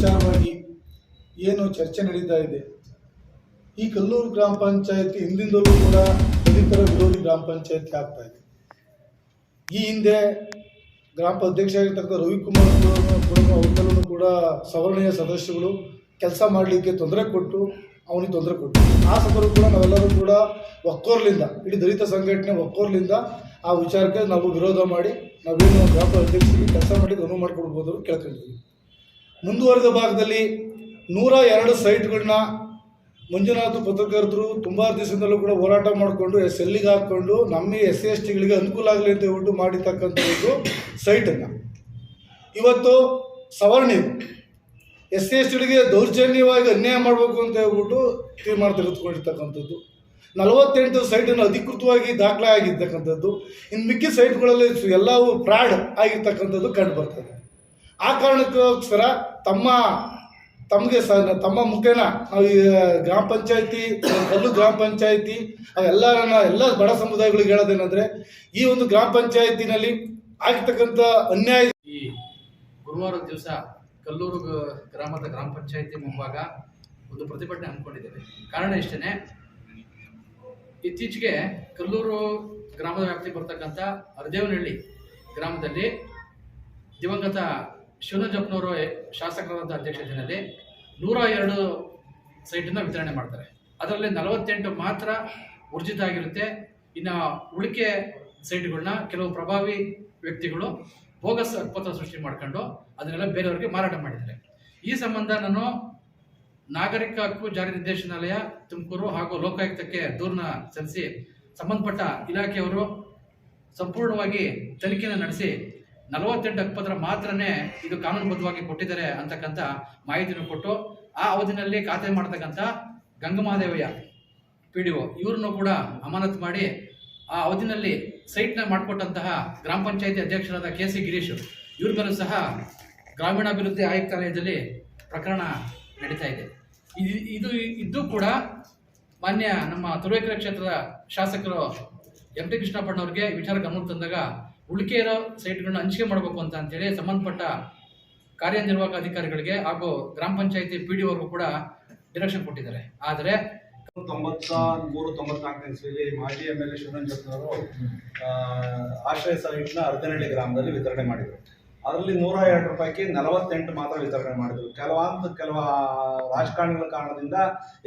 ವಿಚಾರವಾಗಿ ಏನು ಚರ್ಚೆ ನಡೀತಾ ಇದೆ. ಈ ಕಲ್ಲೂರು ಗ್ರಾಮ ಪಂಚಾಯತಿ ಹಿಂದಿಂದಲೂ ಕೂಡ ದಲಿತರ ವಿರೋಧಿ ಗ್ರಾಮ ಪಂಚಾಯತಿ ಆಗ್ತಾ ಇದೆ. ಈ ಹಿಂದೆ ಗ್ರಾಮ ಅಧ್ಯಕ್ಷ ಆಗಿರ್ತಕ್ಕಂಥ ರವಿಕುಮಾರ್ ಅವ್ರಲ್ಲೂ ಕೂಡ ಸವರ್ಣೀಯ ಸದಸ್ಯಗಳು ಕೆಲಸ ಮಾಡಲಿಕ್ಕೆ ತೊಂದರೆ ಕೊಟ್ಟು ಅವನಿಗೆ ತೊಂದರೆ ಕೊಟ್ಟು ಆ ಸಂದರ್ಭ ಕೂಡ ನಾವೆಲ್ಲರೂ ಕೂಡ ಒಕ್ಕೋರ್ಲಿಂದ, ಇಡೀ ದಲಿತ ಸಂಘಟನೆ ಒಕ್ಕೋರ್ಲಿಂದ ಆ ವಿಚಾರಕ್ಕೆ ನಾವು ವಿರೋಧ ಮಾಡಿ ನಾವೇನು ಗ್ರಾಮ ಅಧ್ಯಕ್ಷರಿಗೆ ಕೆಲಸ ಮಾಡಿ ಅನುವು ಮಾಡಿಕೊಡ್ಬೋದು ಅಂತ ಕೇಳ್ಕೊಂಡಿದ್ವಿ ಮುಂದುವರೆದ ಭಾಗದಲ್ಲಿ ನೂರ ಎರಡು ಸೈಟ್ಗಳನ್ನ ಮಂಜುನಾಥ ಪತ್ರಕರ್ತರು ತುಂಬ ದಿವಸದಲ್ಲೂ ಕೂಡ ಹೋರಾಟ ಮಾಡಿಕೊಂಡು ಎಸ್ ಎಲ್ಲಿಗೆ ಹಾಕ್ಕೊಂಡು ನಮ್ಮ ಎಸ್ ಸಿ ಎಸ್ ಟಿಗಳಿಗೆ ಅನುಕೂಲ ಆಗಲಿ ಅಂತ ಹೇಳ್ಬಿಟ್ಟು ಮಾಡಿರ್ತಕ್ಕಂಥ ಒಂದು ಸೈಟನ್ನು. ಇವತ್ತು ಸವರ್ಣಿ. ಎಸ್ ಸಿ ಎಸ್ ಟಿಗಳಿಗೆ ದೌರ್ಜನ್ಯವಾಗಿ ಅನ್ಯಾಯ ಮಾಡಬೇಕು ಅಂತ ಹೇಳ್ಬಿಟ್ಟು ತೀರ್ಮಾನ ತೆಗೆದುಕೊಂಡಿರ್ತಕ್ಕಂಥದ್ದು. ನಲವತ್ತೆಂಟು ಸೈಟನ್ನು ಅಧಿಕೃತವಾಗಿ ದಾಖಲೆ ಆಗಿರ್ತಕ್ಕಂಥದ್ದು ಇನ್ನು ಮಿಕ್ಕಿ ಸೈಟ್ಗಳಲ್ಲಿ ಎಲ್ಲವೂ ಫ್ರಾಡ್ ಆಗಿರ್ತಕ್ಕಂಥದ್ದು ಕಂಡು ಬರ್ತದೆ. ಆ ಕಾರಣಕ್ಕೋಸ್ಕರ ತಮ್ಮ, ತಮಗೆ ಸ, ತಮ್ಮ ಮುಖೇನ ನಾವು ಗ್ರಾಮ ಪಂಚಾಯಿತಿ, ಕಲ್ಲು ಗ್ರಾಮ ಪಂಚಾಯಿತಿ ಅವೆಲ್ಲರನ್ನ ಎಲ್ಲ ಬಡ ಸಮುದಾಯಗಳಿಗೆ ಹೇಳೋದೇನೆಂದರೆ, ಈ ಒಂದು ಗ್ರಾಮ ಪಂಚಾಯತಿನಲ್ಲಿ ಆಗಿರ್ತಕ್ಕಂಥ ಅನ್ಯಾಯ ಈ ಗುರುವಾರ ದಿವಸ ಕಲ್ಲೂರು ಗ್ರಾಮದ ಗ್ರಾಮ ಪಂಚಾಯಿತಿ ಮುಂಭಾಗ ಒಂದು ಪ್ರತಿಭಟನೆ ಹಮ್ಮಿಕೊಂಡಿದ್ದೇವೆ. ಕಾರಣ ಇಷ್ಟೇ ಇತ್ತೀಚೆಗೆ ಕಲ್ಲೂರು ಗ್ರಾಮದ ವ್ಯಾಪ್ತಿಗೆ ಬರ್ತಕ್ಕಂಥ ಅರ್ದೇವನಹಳ್ಳಿ ಗ್ರಾಮದಲ್ಲಿ ದಿವಂಗತ ಶಿವನಂಜಪ್ಪನವರು ಶಾಸಕರಾದ ಅಧ್ಯಕ್ಷತೆಯಲ್ಲಿ ನೂರ ಎರಡು ಸೈಟನ್ನು ವಿತರಣೆ ಮಾಡ್ತಾರೆ. ಅದರಲ್ಲಿ ನಲವತ್ತೆಂಟು ಮಾತ್ರ ಊರ್ಜಿತ ಆಗಿರುತ್ತೆ. ಇನ್ನು ಉಳಿಕೆ ಸೈಟ್ಗಳನ್ನ ಕೆಲವು ಪ್ರಭಾವಿ ವ್ಯಕ್ತಿಗಳು ಬೋಗಸ್ ಪತ್ರ ಸೃಷ್ಟಿ ಮಾಡ್ಕೊಂಡು ಅದನ್ನೆಲ್ಲ ಬೇರೆಯವರಿಗೆ ಮಾರಾಟ ಮಾಡಿದ್ದಾರೆ. ಈ ಸಂಬಂಧ ನಾನು ನಾಗರಿಕ ಹಕ್ಕು ಜಾರಿ ನಿರ್ದೇಶನಾಲಯ, ತುಮಕೂರು ಹಾಗೂ ಲೋಕಾಯುಕ್ತಕ್ಕೆ ದೂರನ್ನ ಸಲ್ಲಿಸಿ ಸಂಬಂಧಪಟ್ಟ ಇಲಾಖೆಯವರು ಸಂಪೂರ್ಣವಾಗಿ ತನಿಖೆಯನ್ನು ನಡೆಸಿ ನಲವತ್ತೆಂಟು ಹಕ್ಕುಪತ್ರ ಮಾತ್ರನೇ ಇದು ಕಾನೂನುಬದ್ಧವಾಗಿ ಕೊಟ್ಟಿದ್ದಾರೆ ಅಂತಕ್ಕಂಥ ಮಾಹಿತಿಯನ್ನು ಕೊಟ್ಟು, ಆ ಅವಧಿನಲ್ಲಿ ಖಾತೆ ಮಾಡತಕ್ಕಂಥ ಗಂಗಮಾದೇವಯ್ಯ ಪಿ ಡಿ ಒ ಇವ್ರನ್ನು ಕೂಡ ಅಮಾನತ್ ಮಾಡಿ, ಆ ಅವಧಿನಲ್ಲಿ ಸೈಟ್ನ ಮಾಡಿಕೊಟ್ಟಂತಹ ಗ್ರಾಮ ಪಂಚಾಯತಿ ಅಧ್ಯಕ್ಷರಾದ ಕೆ ಸಿ ಗಿರೀಶ್ ಇವ್ರ ಮೇಲೂ ಸಹ ಗ್ರಾಮೀಣಾಭಿವೃದ್ಧಿ ಆಯುಕ್ತಾಲಯದಲ್ಲಿ ಪ್ರಕರಣ ನಡೀತಾ ಇದೆ. ಇದು ಇದು ಇದ್ದು ಕೂಡ ಮಾನ್ಯ ನಮ್ಮ ತುರುವೇಕೆರೆ ಕ್ಷೇತ್ರದ ಶಾಸಕರು ಎಂ ಟಿ ಕೃಷ್ಣಪ್ಪಣ್ಣವ್ರಿಗೆ ವಿಚಾರ ಗಮನ ತಂದಾಗ ಉಳಿಕೆ ಇರೋ ಸೈಟ್ಗಳನ್ನ ಹಂಚಿಕೆ ಮಾಡಬೇಕು ಅಂತ ಅಂತೇಳಿ ಸಂಬಂಧಪಟ್ಟ ಕಾರ್ಯನಿರ್ವಾಹಕ ಅಧಿಕಾರಿಗಳಿಗೆ ಹಾಗೂ ಗ್ರಾಮ ಪಂಚಾಯತಿ ಪಿ ಡಿ ಅವ್ರಿಗೂ ಕೂಡ ಡಿರೆಕ್ಷನ್ ಕೊಟ್ಟಿದ್ದಾರೆ. ಆದರೆ ತೊಂಬತ್ತ ಮೂರು ತೊಂಬತ್ನಾಲ್ಕನೇ ಇಸ್ವಿಲಿ ಮಾಜಿ ಎಂ ಎಲ್ ಎ ಶಿವರಂಜಪ್ಪನವರು ಆಶ್ರಯ ಸೈಟ್ನ ಅರ್ಧನಹಳ್ಳಿ ಗ್ರಾಮದಲ್ಲಿ ವಿತರಣೆ ಮಾಡಿದರು. ಅದರಲ್ಲಿ ನೂರ ಎರಡು ರೂಪಾಯಿಗೆ ನಲವತ್ತೆಂಟು ಮಾತ್ರ ವಿತರಣೆ ಮಾಡಿದರು. ಕೆಲವೊಂದು ಕೆಲವ ರಾಜಕಾರಣಿಗಳ ಕಾರಣದಿಂದ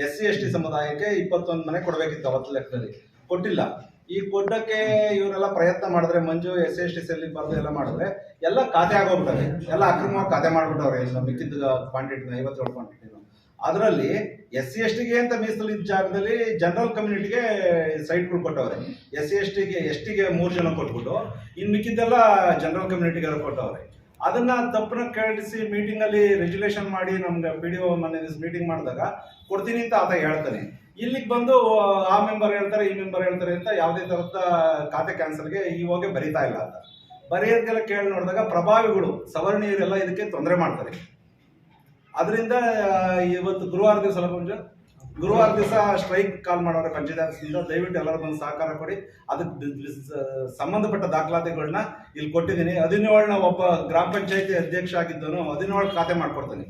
ಎಸ್ ಸಿ, ಎಸ್ ಟಿ ಸಮುದಾಯಕ್ಕೆ ಇಪ್ಪತ್ತೊಂದು ಮನೆ ಕೊಡಬೇಕಿತ್ತು ಅವತ್ತು ಲೆಕ್ಕದಲ್ಲಿ. ಕೊಟ್ಟಿಲ್ಲ. ಈ ಕೊಟ್ಟಕ್ಕೆ ಇವರೆಲ್ಲ ಪ್ರಯತ್ನ ಮಾಡಿದ್ರೆ, Manju S S T C ಬರೆದು ಎಲ್ಲ ಮಾಡಿದ್ರೆ, ಎಲ್ಲ ಖಾತೆ ಆಗೋಗ್ತಾರೆ ಎಲ್ಲ ಅಕ್ರಮವಾಗಿ ಖಾತೆ ಮಾಡ್ಬಿಟ್ಟವ್ರೆ ಇಲ್ಲ ಮಿಕ್ಕಿದ ಕ್ವಾಂಟಿಟಿನ ಐವತ್ತೇಳು ಕ್ವಾಂಟಿಟಿನ ಅದರಲ್ಲಿ ಎಸ್ ಸಿ ಎಸ್ ಟಿಗೆ ಅಂತ ಮೀಸಲಿದ್ದ ಜಾಗದಲ್ಲಿ ಜನರಲ್ ಕಮ್ಯುನಿಟಿಗೆ ಸೈಟ್ಗಳು ಕೊಟ್ಟವ್ರೆ ಎಸ್ ಸಿ ಎಸ್ ಟಿಗೆ ಎಸ್ ಟಿಗೆ ಮೂರು ಜನ ಕೊಟ್ಬಿಟ್ಟು ಇನ್ನು ಮಿಕ್ಕಿದ್ದೆಲ್ಲ ಜನರಲ್ ಕಮ್ಯುನಿಟಿಗೆಲ್ಲ ಕೊಟ್ಟವ್ರೆ. ಅದನ್ನ ತಪ್ಪನ ಕೇಳಿಸಿ ಮೀಟಿಂಗ್ ಅಲ್ಲಿ ರೆಗ್ಯುಲೇಷನ್ ಮಾಡಿ ನಮ್ಗೆ ಪಿ ಡಿ ಒ ಮೊನ್ನೆ ಮೀಟಿಂಗ್ ಮಾಡಿದಾಗ ಕೊಡ್ತೀನಿ ಅಂತ ಆತ ಹೇಳ್ತಾನೆ. ಇಲ್ಲಿಗೆ ಬಂದು, ಆ ಮೆಂಬರ್ ಹೇಳ್ತಾರೆ, ಈ ಮೆಂಬರ್ ಹೇಳ್ತಾರೆ ಅಂತ ಯಾವುದೇ ತರದ ಖಾತೆ ಕ್ಯಾನ್ಸಲ್ಗೆ ಇವಾಗೆ ಬರಿತಾ ಇಲ್ಲ ಅಂತ. ಬರೆಯೋದಕ್ಕೆಲ್ಲ ಕೇಳಿ ನೋಡಿದಾಗ ಪ್ರಭಾವಿಗಳು, ಸವರ್ಣೀಯರೆಲ್ಲ ಇದಕ್ಕೆ ತೊಂದರೆ ಮಾಡ್ತಾರೆ. ಅದರಿಂದ ಇವತ್ತು ಗುರುವಾರ ದಿವಸ ಗುರುವಾರ ದಿವಸ ಸ್ಟ್ರೈಕ್ ಕಾಲ್ ಮಾಡೋರ ಪಂಚಾಯತ್ ದಯವಿಟ್ಟು ಎಲ್ಲರೂ ಬಂದು ಸಹಕಾರ ಕೊಡಿ. ಅದಕ್ಕೆ ಸಂಬಂಧಪಟ್ಟ ದಾಖಲಾತಿಗಳನ್ನ ಇಲ್ಲಿ ಕೊಟ್ಟಿದ್ದೀನಿ. ಹದಿನೇಳನ ಒಬ್ಬ ಗ್ರಾಮ ಪಂಚಾಯತಿ ಅಧ್ಯಕ್ಷ ಆಗಿದ್ದನು ಹದಿನೇಳು ಖಾತೆ ಮಾಡಿಕೊಡ್ತೀನಿ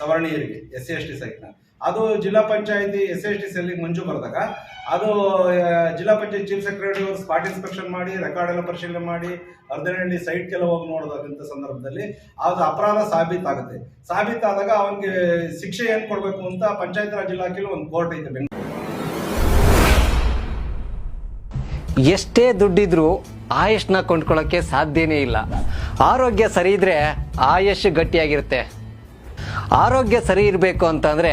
ಸವರ್ಣೀಯರಿಗೆ ಎಸ್ ಸಿ ಎಸ್ ಟಿ ಸೈಟ್ನ ಅದು ಜಿಲ್ಲಾ ಪಂಚಾಯತಿ ಎಸ್ ಎಸ್ ಟಿ ಸೆಲ್ಲಿಗೆ ಮಂಜು ಬರೆದಾಗ. ಅದು ಜಿಲ್ಲಾ ಪಂಚಾಯತ್ ಚೀಫ್ ಸೆಕ್ರೆಟರಿ ಅವರು ಸ್ಪಾಟ್ ಇನ್ಸ್ಪೆಕ್ಷನ್ ಮಾಡಿ, ರೆಕಾರ್ಡ್ ಎಲ್ಲ ಪರಿಶೀಲನೆ ಮಾಡಿ, ಅರ್ಧನಹಳ್ಳಿ ಸೈಟ್ಗೆಲ್ಲ ಹೋಗಿ ನೋಡೋದಂಥ ಸಂದರ್ಭದಲ್ಲಿ ಅದು ಅಪರಾಧ ಸಾಬೀತಾಗುತ್ತೆ. ಸಾಬೀತಾದಾಗ ಅವನಿಗೆ ಶಿಕ್ಷೆ ಏನು ಕೊಡಬೇಕು ಅಂತ ಪಂಚಾಯತ್ ರಾಜ್ ಇಲಾಖೆಯಲ್ಲಿ ಒಂದು ಕೋರ್ಟ್ ಐತೆ ಎಷ್ಟೇ ದುಡ್ಡಿದ್ರೂ ಆಯುಷ್ನ ಕೊಂಡ್ಕೊಳ್ಳೋಕ್ಕೆ ಸಾಧ್ಯನೇ ಇಲ್ಲ. ಆರೋಗ್ಯ ಸರಿ ಇದ್ರೆ ಆಯುಷ್ ಗಟ್ಟಿಯಾಗಿರುತ್ತೆ. ಆರೋಗ್ಯ ಸರಿ ಇರಬೇಕು ಅಂತಂದ್ರೆ